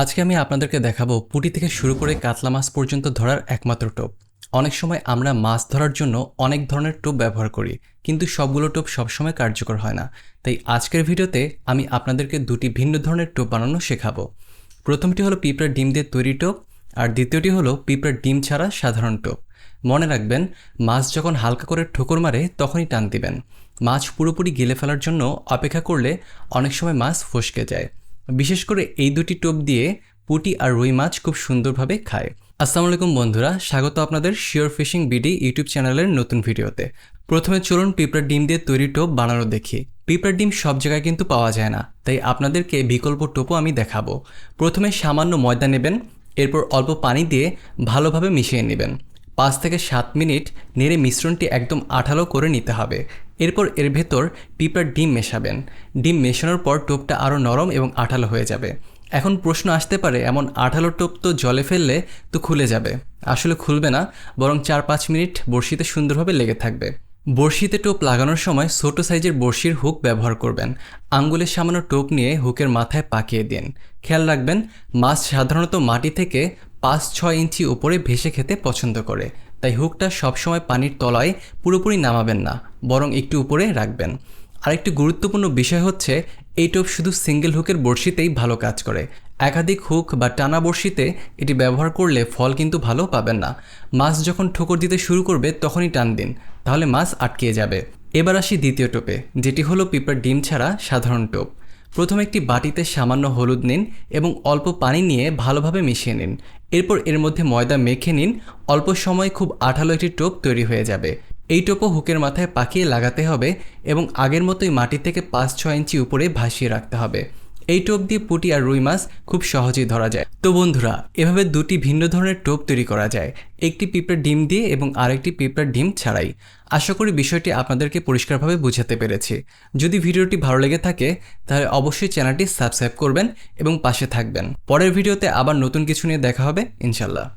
আজকে আমি আপনাদেরকে দেখাবো পুঁটি থেকে শুরু করে কাতলা মাছ পর্যন্ত ধরার একমাত্র টোপ। অনেক সময় আমরা মাছ ধরার জন্য অনেক ধরনের টোপ ব্যবহার করি, কিন্তু সবগুলো টোপ সবসময় কার্যকর হয় না। তাই আজকের ভিডিওতে আমি আপনাদেরকে দুটি ভিন্ন ধরনের টোপ বানানো শেখাবো। প্রথমটি হলো পিঁপড়ার ডিম দিয়ে তৈরি টোপ, আর দ্বিতীয়টি হলো পিঁপড়ার ডিম ছাড়া সাধারণ টোপ। মনে রাখবেন, মাছ যখন হালকা করে ঠোকর মারে, তখনই টান দিবেন। মাছ পুরোপুরি গিলে ফেলার জন্য অপেক্ষা করলে অনেক সময় মাছ ফসকে যায়। বিশেষ করে এই দুটি টোপ দিয়ে পুঁটি আর রুই মাছ খুব সুন্দরভাবে খায়। আসসালামু আলাইকুম বন্ধুরা, স্বাগত আপনাদের শিওর ফিশিং বিডি ইউটিউব চ্যানেলের নতুন ভিডিওতে। প্রথমে চলুন পিঁপড়ার ডিম দিয়ে তৈরি টোপ বানানো দেখি। পিঁপড়ার ডিম সব জায়গায় কিন্তু পাওয়া যায় না, তাই আপনাদেরকে বিকল্প টোপও আমি দেখাবো। প্রথমে সামান্য ময়দা নেবেন, এরপর অল্প পানি দিয়ে ভালোভাবে মিশিয়ে নেবেন। পাঁচ থেকে সাত মিনিট নেড়ে মিশ্রণটি একদম আঠালো করে নিতে হবে। এরপর এর ভেতর পিঁপড়ার ডিম মেশাবেন। ডিম মেশানোর পর টোপটা আরও নরম এবং আঠালো হয়ে যাবে। এখন প্রশ্ন আসতে পারে, এমন আঠালো টোপ তো জলে ফেললে তো খুলে যাবে। আসলে খুলবে না, বরং চার পাঁচ মিনিট বড়শিতে সুন্দরভাবে লেগে থাকবে। বড়শিতে টোপ লাগানোর সময় ছোট সাইজের বড়শির হুক ব্যবহার করবেন। আঙ্গুলের সামান্য টোপ নিয়ে হুকের মাথায় পাকিয়ে দিন। খেয়াল রাখবেন, মাছ সাধারণত মাটি থেকে পাঁচ ছয় ইঞ্চি উপরে ভেসে খেতে পছন্দ করে। তাই হুকটা সবসময় পানির তলায় পুরোপুরি নামাবেন না, বরং একটু উপরে রাখবেন। আরেকটি গুরুত্বপূর্ণ বিষয় হচ্ছে, এই টোপ শুধু সিঙ্গেল হুকের বড়শিতেই ভালো কাজ করে। একাধিক হুক বা টানা বড়শিতে এটি ব্যবহার করলে ফল কিন্তু ভালো পাবেন না। মাছ যখন ঠোকর দিতে শুরু করবে, তখনই টান দিন, তাহলে মাছ আটকিয়ে যাবে। এবার আসি দ্বিতীয় টোপে, যেটি হলো পিঁপড়ার ডিম ছাড়া সাধারণ টোপ। প্রথমে একটি বাটিতে সামান্য হলুদ নিন এবং অল্প পানি নিয়ে ভালোভাবে মিশিয়ে নিন। এরপর এর মধ্যে ময়দা মেখে নিন। অল্প সময় খুব আঠালো একটি টোপ তৈরি হয়ে যাবে। এই টোপও হুকের মাথায় পাকিয়ে লাগাতে হবে এবং আগের মতোই মাটি থেকে পাঁচ ছয় ইঞ্চি উপরে ভাসিয়ে রাখতে হবে। এই টোপ দিয়ে পুঁটি আর রুই মাছ খুব সহজেই ধরা যায়। তো বন্ধুরা, এভাবে দুটি ভিন্ন ধরনের টোপ তৈরি করা যায়। একটি পিঁপড়ার ডিম দিয়ে এবং আরেকটি পিঁপড়ার ডিম ছাড়াই। আশা করি বিষয়টি আপনাদেরকে পরিষ্কারভাবে বোঝাতে পেরেছি। যদি ভিডিওটি ভালো লেগে থাকে, তাহলে অবশ্যই চ্যানেলটি সাবস্ক্রাইব করবেন এবং পাশে থাকবেন। পরের ভিডিওতে আবার নতুন কিছু নিয়ে দেখা হবে, ইনশাল্লাহ।